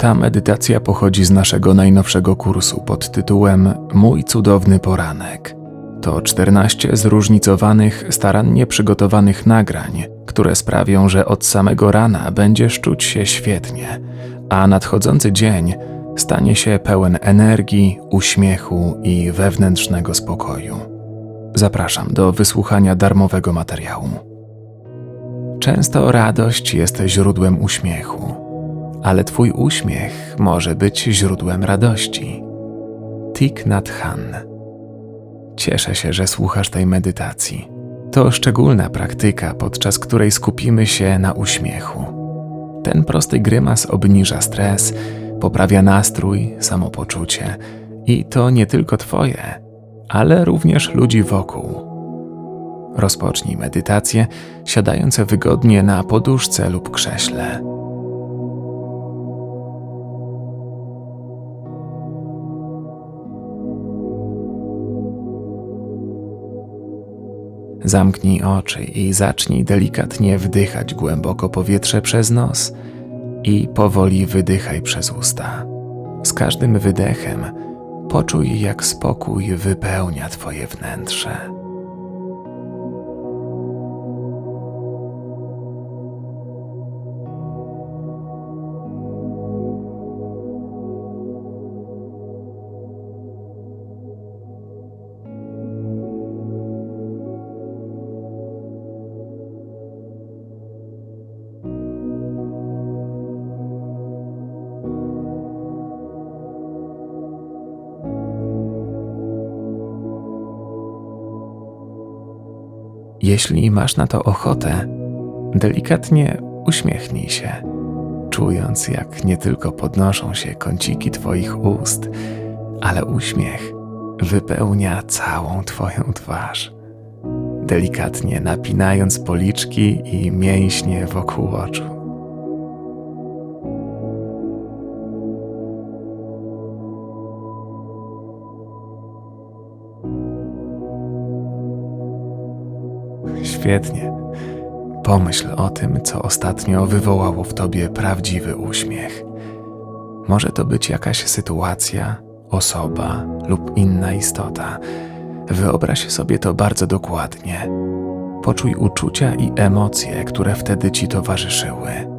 Ta medytacja pochodzi z naszego najnowszego kursu pod tytułem Mój cudowny poranek. To 14 zróżnicowanych, starannie przygotowanych nagrań, które sprawią, że od samego rana będziesz czuć się świetnie, a nadchodzący dzień stanie się pełen energii, uśmiechu i wewnętrznego spokoju. Zapraszam do wysłuchania darmowego materiału. Często radość jest źródłem uśmiechu, ale Twój uśmiech może być źródłem radości. Thich Nhat Hanh. Cieszę się, że słuchasz tej medytacji. To szczególna praktyka, podczas której skupimy się na uśmiechu. Ten prosty grymas obniża stres, poprawia nastrój, samopoczucie i to nie tylko Twoje, ale również ludzi wokół. Rozpocznij medytację, siadając wygodnie na poduszce lub krześle. Zamknij oczy i zacznij delikatnie wdychać głęboko powietrze przez nos i powoli wydychaj przez usta. Z każdym wydechem poczuj, jak spokój wypełnia Twoje wnętrze. Jeśli masz na to ochotę, delikatnie uśmiechnij się, czując jak nie tylko podnoszą się kąciki Twoich ust, ale uśmiech wypełnia całą Twoją twarz, delikatnie napinając policzki i mięśnie wokół oczu. Świetnie. Pomyśl o tym, co ostatnio wywołało w tobie prawdziwy uśmiech. Może to być jakaś sytuacja, osoba lub inna istota. Wyobraź sobie to bardzo dokładnie. Poczuj uczucia i emocje, które wtedy ci towarzyszyły.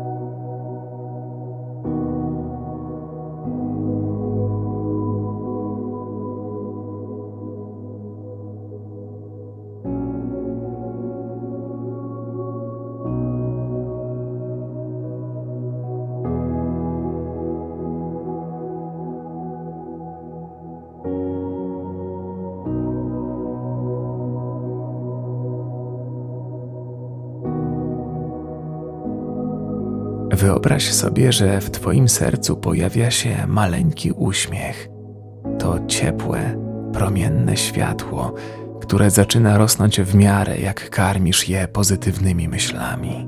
Wyobraź sobie, że w Twoim sercu pojawia się maleńki uśmiech. To ciepłe, promienne światło, które zaczyna rosnąć w miarę, jak karmisz je pozytywnymi myślami.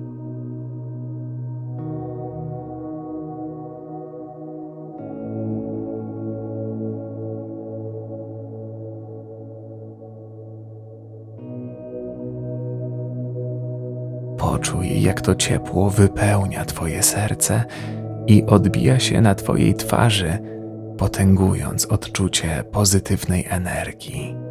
Poczuj, jak to ciepło wypełnia Twoje serce i odbija się na Twojej twarzy, potęgując odczucie pozytywnej energii.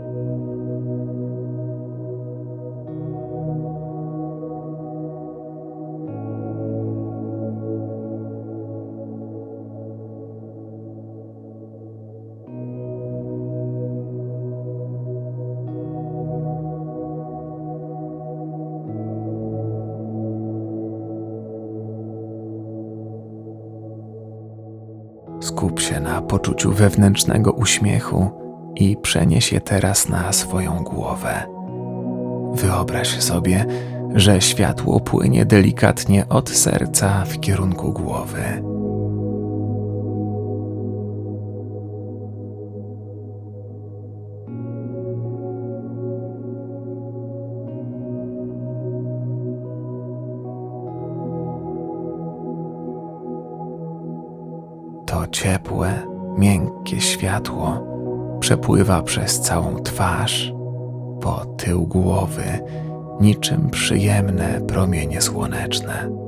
Się na poczuciu wewnętrznego uśmiechu i przenieś je teraz na swoją głowę. Wyobraź sobie, że światło płynie delikatnie od serca w kierunku głowy. To ciepłe, miękkie światło przepływa przez całą twarz, po tył głowy, niczym przyjemne promienie słoneczne.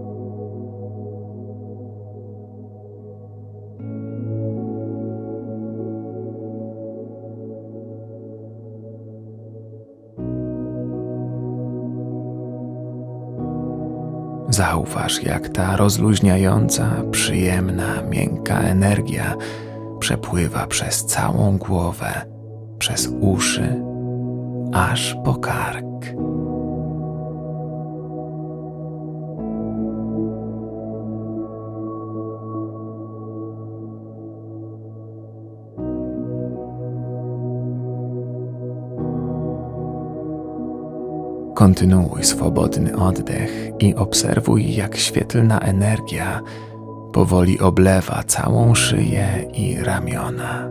Zauważ, jak ta rozluźniająca, przyjemna, miękka energia przepływa przez całą głowę, przez uszy, aż po kark. Kontynuuj swobodny oddech i obserwuj, jak świetlna energia powoli oblewa całą szyję i ramiona.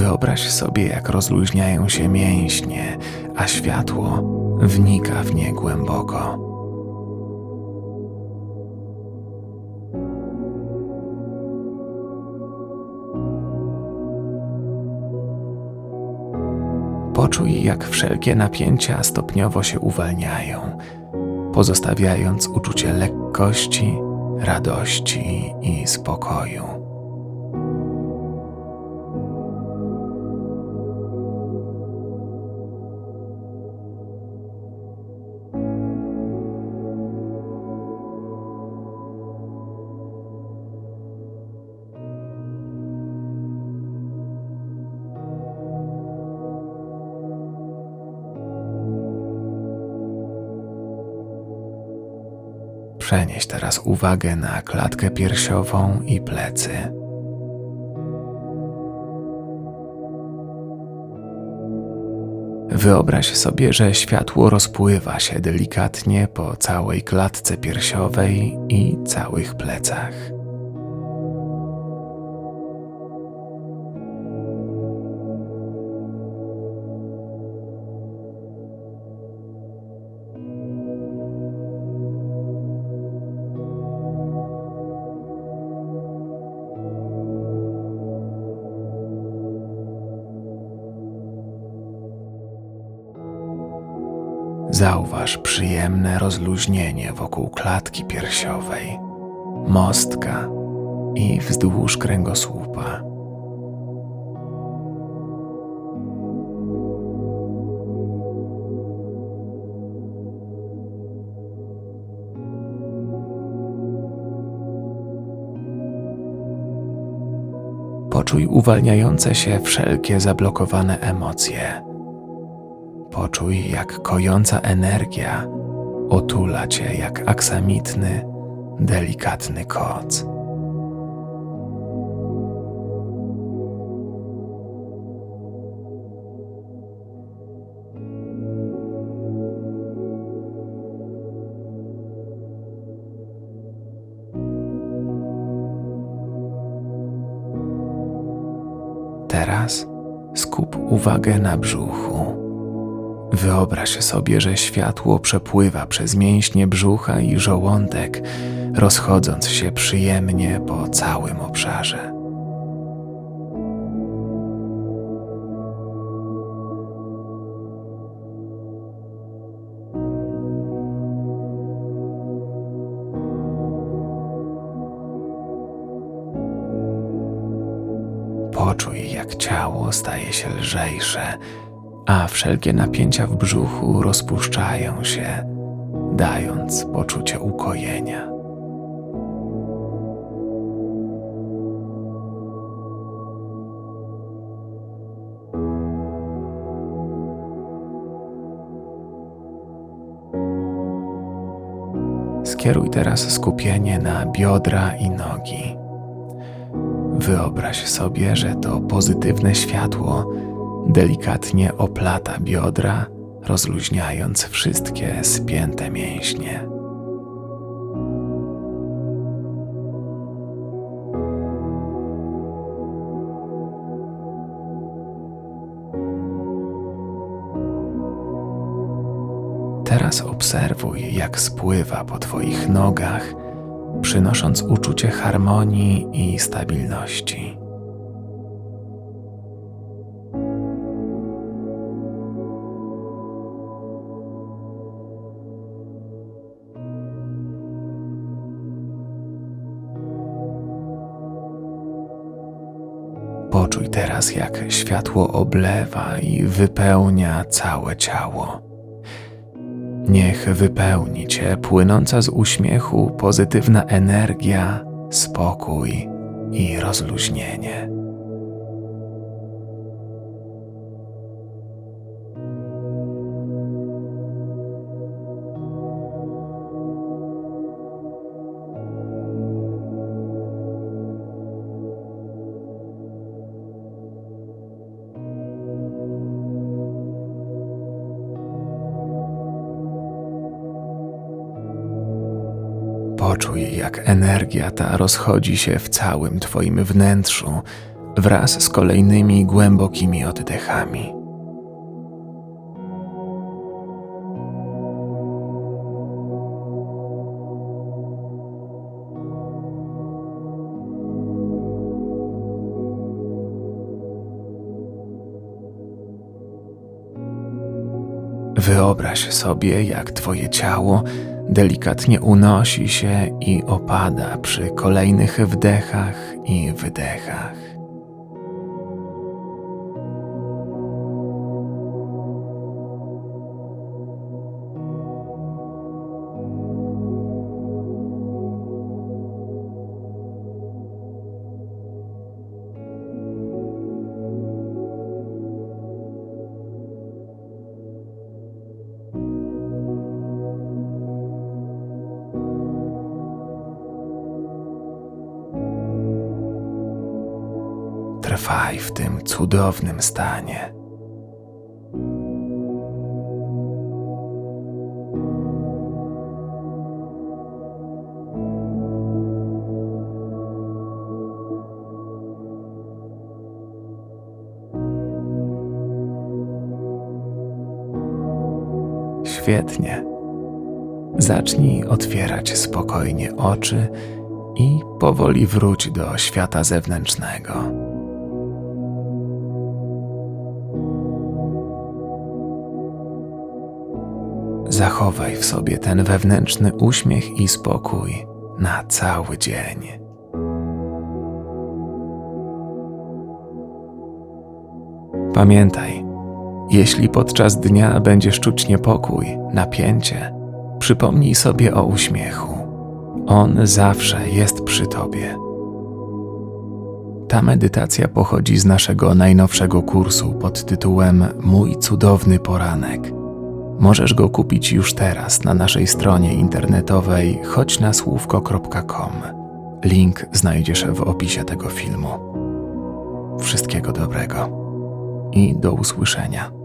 Wyobraź sobie, jak rozluźniają się mięśnie, a światło wnika w nie głęboko. Poczuj, jak wszelkie napięcia stopniowo się uwalniają, pozostawiając uczucie lekkości, radości i spokoju. Przenieś teraz uwagę na klatkę piersiową i plecy. Wyobraź sobie, że światło rozpływa się delikatnie po całej klatce piersiowej i całych plecach. Zauważ przyjemne rozluźnienie wokół klatki piersiowej, mostka i wzdłuż kręgosłupa. Poczuj uwalniające się wszelkie zablokowane emocje Poczuj, jak kojąca energia otula cię jak aksamitny, delikatny koc. Teraz skup uwagę na brzuchu. Wyobraź sobie, że światło przepływa przez mięśnie brzucha i żołądek, rozchodząc się przyjemnie po całym obszarze. Poczuj, jak ciało staje się lżejsze a wszelkie napięcia w brzuchu rozpuszczają się, dając poczucie ukojenia. Skieruj teraz skupienie na biodra i nogi. Wyobraź sobie, że to pozytywne światło delikatnie oplata biodra, rozluźniając wszystkie spięte mięśnie. Teraz obserwuj, jak spływa po Twoich nogach, przynosząc uczucie harmonii i stabilności. Jak światło oblewa i wypełnia całe ciało. Niech wypełni cię płynąca z uśmiechu pozytywna energia, spokój i rozluźnienie. Poczuj, jak energia ta rozchodzi się w całym Twoim wnętrzu wraz z kolejnymi głębokimi oddechami. Wyobraź sobie, jak Twoje ciało delikatnie unosi się i opada przy kolejnych wdechach i wydechach. Cudownym stanie. Świetnie. Zacznij otwierać spokojnie oczy i powoli wróć do świata zewnętrznego. Zachowaj w sobie ten wewnętrzny uśmiech i spokój na cały dzień. Pamiętaj, jeśli podczas dnia będziesz czuć niepokój, napięcie, przypomnij sobie o uśmiechu. On zawsze jest przy tobie. Ta medytacja pochodzi z naszego najnowszego kursu pod tytułem Mój cudowny poranek. Możesz go kupić już teraz na naszej stronie internetowej choćnasłówko.com. Link znajdziesz w opisie tego filmu. Wszystkiego dobrego i do usłyszenia.